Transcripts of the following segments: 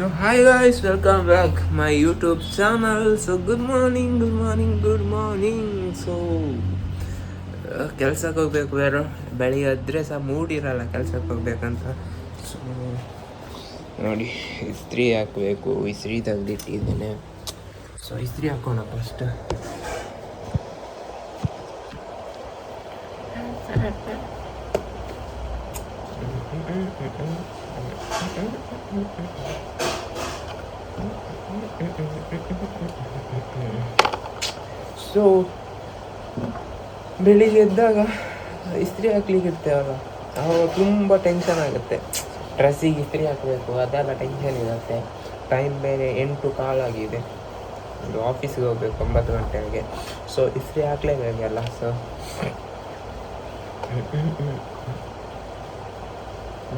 So hi guys, welcome back my YouTube channel. So good morning, good morning, good morning. So ಕೆಲ್ಸಕ್ಕೆ ಹೋಗ್ಬೇಕು ಬೇರೆ ಬೆಳಿಗ್ಗೆ ಎದ್ರೆ ಸಹ ಮೂಡಿರಲ್ಲ ಕೆಲ್ಸಕ್ಕೆ ಹೋಗ್ಬೇಕಂತ ಸೊ ನೋಡಿ ಇಸ್ತ್ರಿ ಹಾಕಬೇಕು ಇಸ್ತ್ರಿ ತೆಗ್ದಿಟ್ಟಿದ್ದೇನೆ ಸೊ ಇಸ್ತ್ರಿ ಹಾಕೋಣ ಫಸ್ಟ್ ಸೊ ಬೆಳಿಗ್ಗೆ ಎದ್ದಾಗ ಇಸ್ತ್ರಿ ಹಾಕ್ಲಿಕ್ಕಿರ್ತೇವಲ್ಲ ಅವಾಗ ತುಂಬ ಟೆನ್ಷನ್ ಆಗುತ್ತೆ. ಡ್ರೆಸ್ಸಿಗೆ ಇಸ್ತ್ರಿ ಹಾಕಬೇಕು, ಅದೆಲ್ಲ ಟೆನ್ಷನ್ ಇರುತ್ತೆ. ಟೈಮ್ ಬೇರೆ ಎಂಟು ಕಾಲಾಗಿದೆ ಒಂದು ಆಫೀಸಿಗೆ ಹೋಗ್ಬೇಕು ಒಂಬತ್ತು ಗಂಟೆಗೆ ಸೊ ಇಸ್ತ್ರಿ ಹಾಕ್ಲೇಬೇಕಲ್ಲ ಸೊ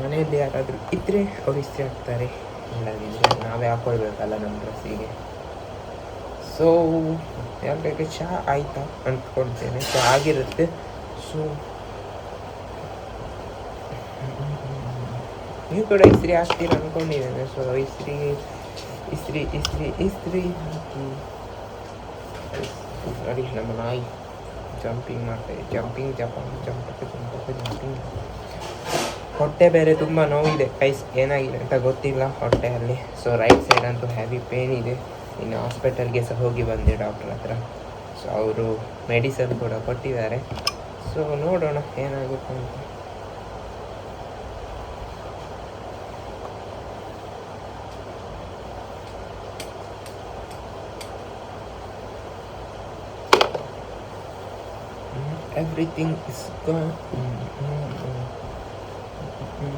ಮನೆಯಲ್ಲಿ ಯಾರಾದರೂ ಇದ್ದರೆ ಅವ್ರು ಇಸ್ತ್ರಿ ಹಾಕ್ತಾರೆ. ಇಲ್ಲದಿದ್ದರೆ ನಾವೇ ಹಾಕೊಳ್ಬೇಕಲ್ಲ ನಮ್ಮ ಡ್ರೆಸ್ಸಿಗೆ ಸೊ ಯಾಕೆ ಚಹಾ ಆಯ್ತಾ ಅಂದ್ಕೊಳ್ತೇನೆ ಚಹಾ ಆಗಿರುತ್ತೆ. ಸೊ ನೀವು ಕೂಡ ಇಸ್ತ್ರಿ ಹಾಕ್ತೀರ ಅಂದ್ಕೊಂಡಿದ್ದೇನೆ ಸೊ ಇಸ್ತ್ರಿ ಇಸ್ತ್ರಿ ಇಸ್ತ್ರಿ ಇಸ್ತ್ರಿ ಹಾಕಿ. ನೋಡಿ ನಮ್ಮ ನಾಯಿ ಜಂಪಿಂಗ್ ಮಾಡ್ತಾರೆ ಜಂಪಿಂಗ್ ಜಂಪ್ ಜಂಪಕ್ಕೆ ಜಂಪಕ್ಕೆ ಜಂಪಿಂಗ್ ಹೊಟ್ಟೆ ಬೇರೆ ತುಂಬ ನೋವಿದೆ. ಕೈಸ್ ಏನಾಗಿದೆ ಅಂತ ಗೊತ್ತಿಲ್ಲ ಹೊಟ್ಟೆಯಲ್ಲಿ. ಸೊ ರೈಟ್ ಸೈಡ್ ಅಂತೂ ಹ್ಯಾವಿ ಪೇನ್ ಇದೆ. ಇನ್ನು ಹಾಸ್ಪಿಟಲ್ಗೆ ಸಹ ಹೋಗಿ ಬಂದೆ ಡಾಕ್ಟ್ರ್ ಹತ್ರ. ಸೊ ಅವರು ಮೆಡಿಸನ್ ಕೂಡ ಕೊಟ್ಟಿದ್ದಾರೆ. ಸೊ ನೋಡೋಣ ಏನಾಗುತ್ತೆ ಅಂತ. Everything is gone Hai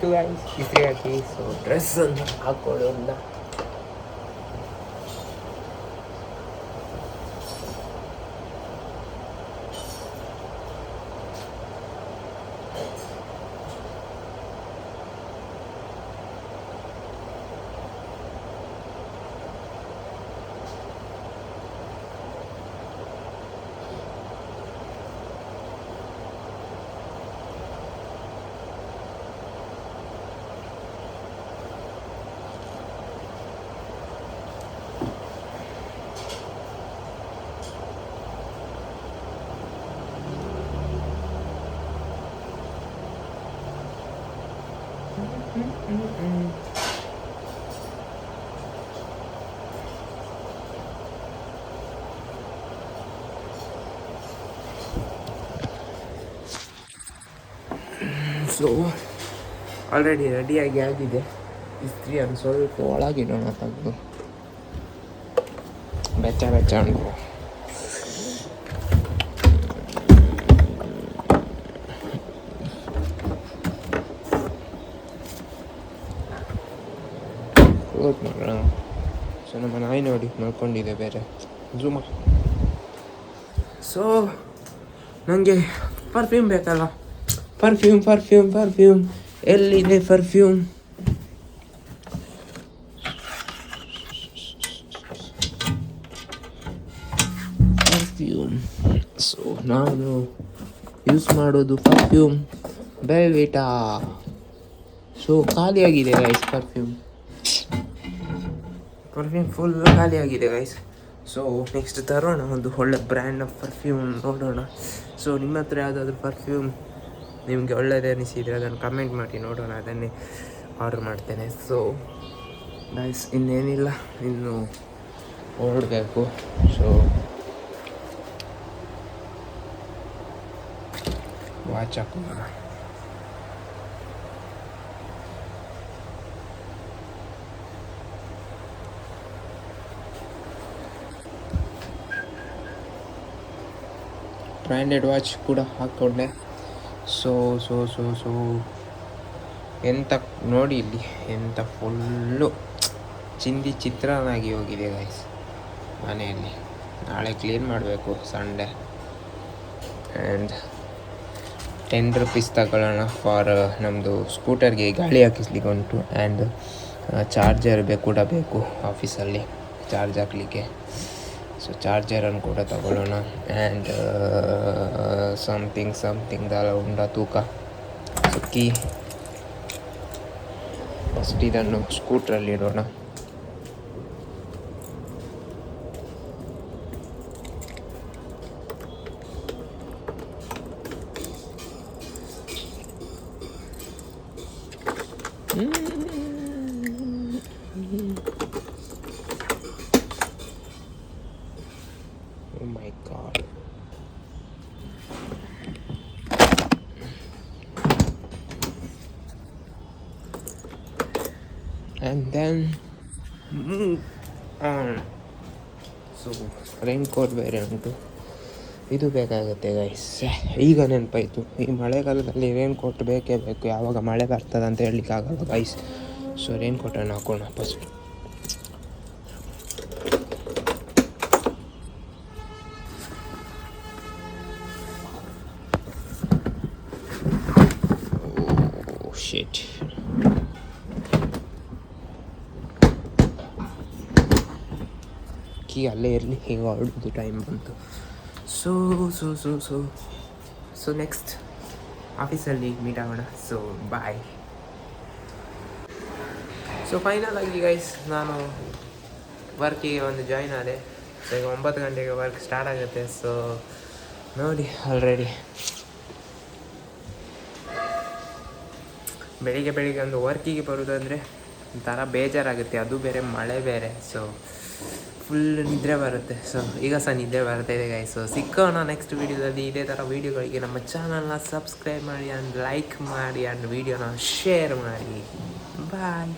tu guys, this is Rakesh. So dress on, akor on. So already ರೆಡಿಯಾಗಿ ಆಗಿದೆ ಇಸ್ತ್ರಿ ಅದು ಸ್ವಲ್ಪ ಒಳಗಿಡೋಣ ತೆಗೆದು ಬೆಚ್ಚ ಬೆಚ್ಚ ಉಂಟು ಕ್ಲೋಸ್ ಮಾಡೋಣ ಸೊ ನಮ್ಮ ನಾಯಿ ನೋಡಿ ನೋಡ್ಕೊಂಡಿದೆ ಬೇರೆ. ಜೂಮ. ಸೊ ನನಗೆ ಪರ್ಫ್ಯೂಮ್ ಬೇಕಲ್ಲ ಪರ್ಫ್ಯೂಮ್ ಪರ್ಫ್ಯೂಮ್ ಪರ್ಫ್ಯೂಮ್ ಎಲ್ಲಿದೆ ಪರ್ಫ್ಯೂಮ್ ಪರ್ಫ್ಯೂಮ್ ಸೊ ನಾನು ಯೂಸ್ ಮಾಡೋದು ಪರ್ಫ್ಯೂಮ್ ಬೆಲ್ವಿಟಾ ಸೊ ಖಾಲಿಯಾಗಿದೆ ಗೈಸ್ ಪರ್ಫ್ಯೂಮ್ ಪರ್ಫ್ಯೂಮ್ ಫುಲ್ ಖಾಲಿಯಾಗಿದೆ ಗೈಸ್ ಸೊ ನೆಕ್ಸ್ಟ್ ತರೋಣ, ಒಂದು ಒಳ್ಳೆ ಬ್ರ್ಯಾಂಡ್ ಆಫ್ ಪರ್ಫ್ಯೂಮ್ ನೋಡೋಣ. ಸೊ ನಿಮ್ಮ ಹತ್ರ ಯಾವುದಾದ್ರು ಪರ್ಫ್ಯೂಮ್ ನಿಮಗೆ ಒಳ್ಳೆಯದೇ ಅನಿಸಿದರೆ ಅದನ್ನು ಕಮೆಂಟ್ ಮಾಡಿ, ನೋಡೋಣ, ಅದನ್ನೇ ಆರ್ಡರ್ ಮಾಡ್ತೇನೆ. ಸೊ ಗೈಸ್ ಇನ್ನೇನಿಲ್ಲ, ಇನ್ನು ಓಡಬೇಕು ಸೊ ವಾಚ್ ಹಾಕೋಣ. ಬ್ರ್ಯಾಂಡೆಡ್ ವಾಚ್ ಕೂಡ ಹಾಕ್ಕೊಂಡೆ ಸೊ ಸೊ ಸೊ ಸೊ ಎಂಥ ನೋಡಿ ಇಲ್ಲಿ ಎಂಥ ಫುಲ್ಲು ಚಿಂದಿ ಚಿತ್ರನಾಗಿ ಹೋಗಿದೆ ಗೈಸ್ ಮನೆಯಲ್ಲಿ. ನಾಳೆ ಕ್ಲೀನ್ ಮಾಡಬೇಕು ಸಂಡೇ ಆ್ಯಂಡ್ ಟೆನ್ ರುಪೀಸ್ ತಗೊಳ್ಳೋಣ ಫಾರ್ ನಮ್ಮದು ಸ್ಕೂಟರ್ಗೆ ಗಾಳಿ ಹಾಕಿಸ್ಲಿಕ್ಕೆ ಉಂಟು. ಆ್ಯಂಡ್ ಚಾರ್ಜರ್ ಬೇಕು ಕೂಡ ಬೇಕು ಆಫೀಸಲ್ಲಿ ಚಾರ್ಜ್ ಹಾಕಲಿಕ್ಕೆ. ಸೊ ಚಾರ್ಜರನ್ನು ಕೂಡ ತಗೊಳ್ಳೋಣ. ಆ್ಯಂಡ್ ಸಮಥಿಂಗ್ ಸಮಥಿಂಗ್ ದಾಲ ಉಂಡ ತೂಕ. ಸೊ ಕೀ ಫಸ್ಟ್ ಇದನ್ನು ಸ್ಕೂಟ್ರಲ್ಲಿ ಇಡೋಣ. Oh And then move. So rain coat ಬೇರೆ ಉಂಟು ಇದು ಬೇಕಾಗುತ್ತೆ ಗೈಸ್ ಈಗ ನೆನಪಾಯಿತು. ಈ ಮಳೆಗಾಲದಲ್ಲಿ ರೈನ್ ಕೋಟ್ ಬೇಕೇ ಬೇಕು. ಯಾವಾಗ ಮಳೆ ಬರ್ತದೆ ಅಂತ ಹೇಳಲಿಕ್ಕೆ ಆಗಲ್ಲ ಗೈಸ್ ಸೊ ರೈನ್ ಕೋಟನ್ನು ಹಾಕೋಣ ಫಸ್ಟ್ Oh shit. ಕೀ ಅಲ್ಲೇ ಇರಲಿ, ಹೇಗೆ ಹೊರಡೋದು ಟೈಮ್ ಬಂತು. So so so so so next ಆಫೀಸಲ್ಲಿ ಮೀಟ್ ಆಗೋಣ. ಸೊ ಬಾಯ್ ಸೊ ಫೈನಲ್ ಆಗಿ ಗೈಸ್ ನಾನು ವರ್ಕಿಗೆ ಒಂದು ಜಾಯ್ನ್ ಆದೆ. ಸೊ ಈಗ ಒಂಬತ್ತು ಗಂಟೆಗೆ ವರ್ಕ್ ಸ್ಟಾರ್ಟ್ ಆಗುತ್ತೆ. ಸೊ ನೋಡಿ ಆಲ್ರೆಡಿ ಬೆಳಿಗ್ಗೆ ಬೆಳಿಗ್ಗೆ ಒಂದು ವರ್ಕಿಗೆ ಬರೋದಂದರೆ ಒಂಥರ ಬೇಜಾರಾಗುತ್ತೆ. ಅದು ಬೇರೆ, ಮಳೆ ಬೇರೆ. ಸೊ ಫುಲ್ ನಿದ್ರೆ ಬರುತ್ತೆ. ಸೊ ಈಗ ಸಹ ನಿದ್ರೆ ಬರ್ತಾ ಇದೆ ಗಾಯ್ ಸೊ ಸಿಕ್ಕೋಣ ನೆಕ್ಸ್ಟ್ ವೀಡಿಯೋದಲ್ಲಿ ಇದೇ ಥರ ವೀಡಿಯೋಗಳಿಗೆ ನಮ್ಮ ಚಾನಲ್ನ ಸಬ್ಸ್ಕ್ರೈಬ್ ಮಾಡಿ ಆ್ಯಂಡ್ ಲೈಕ್ ಮಾಡಿ ಆ್ಯಂಡ್ ವೀಡಿಯೋನ ಶೇರ್ ಮಾಡಿ. ಬಾಯ್